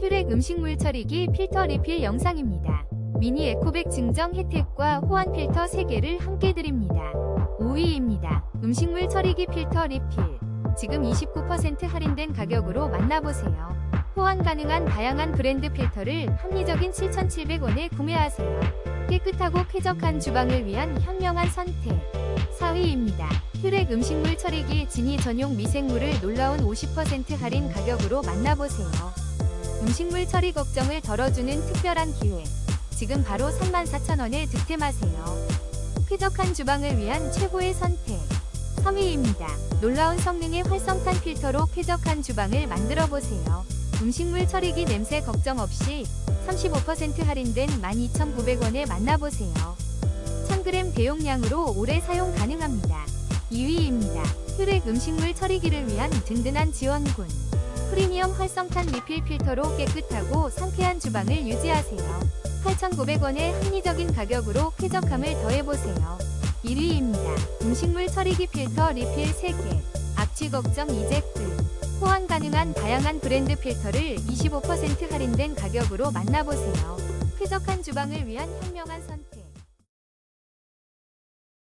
혈액 음식물 처리기 필터 리필 영상입니다. 미니 에코백 증정 혜택과 호환 필터 3개를 함께 드립니다. 5위입니다. 음식물 처리기 필터 리필. 지금 29% 할인된 가격으로 만나보세요. 호환 가능한 다양한 브랜드 필터를 합리적인 7,700원에 구매하세요. 깨끗하고 쾌적한 주방을 위한 현명한 선택. 4위입니다. 혈액 음식물 처리기 진이 전용 미생물을 놀라운 50% 할인 가격으로 만나보세요. 음식물 처리 걱정을 덜어주는 특별한 기회. 지금 바로 34,000원에 득템하세요. 쾌적한 주방을 위한 최고의 선택. 3위입니다. 놀라운 성능의 활성탄 필터로 쾌적한 주방을 만들어 보세요. 음식물 처리기 냄새 걱정 없이 35% 할인된 12,900원에 만나보세요. 1000g 대용량으로 오래 사용 가능합니다. 2위입니다. 혈액 음식물 처리기를 위한 든든한 지원군. 프리미엄 활성탄 리필 필터로 깨끗하고 상쾌한 주방을 유지하세요. 8,900원의 합리적인 가격으로 쾌적함을 더해보세요. 1위입니다. 음식물 처리기 필터 리필 3개. 악취 걱정 이제 끝. 호환 가능한 다양한 브랜드 필터를 25% 할인된 가격으로 만나보세요. 쾌적한 주방을 위한 현명한 선택.